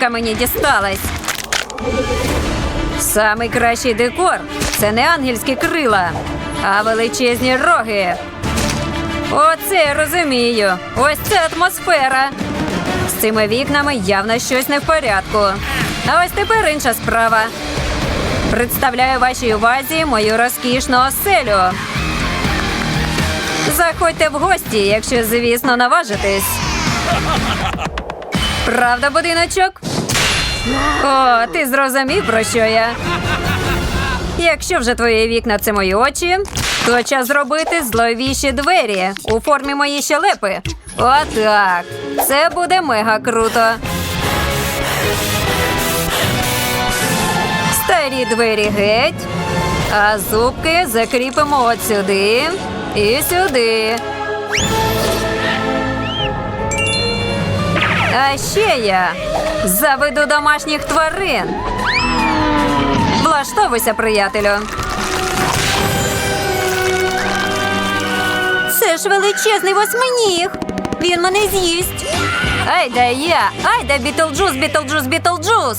Мені дісталась. Самий кращий декор це не ангельські крила, а величезні роги. Оце я розумію. Ось це атмосфера. З цими вікнами явно щось не в порядку. А ось тепер інша справа. Представляю вашій увазі мою розкішну оселю. Заходьте в гості, якщо, звісно, наважитесь. Правда, будиночок? О, ти зрозумів, про що я. Якщо вже твої вікна це мої очі, то час зробити зловіші двері у формі моєї щелепи. Отак. Це буде мега круто. Старі двері геть. А зубки закріпимо от сюди і сюди. А ще я заведу домашніх тварин. Влаштовуйся, приятелю. Це ж величезний восьминіг. Він мене з'їсть. Ай да я, ай да Бітлджус, Бітлджус, Бітлджус.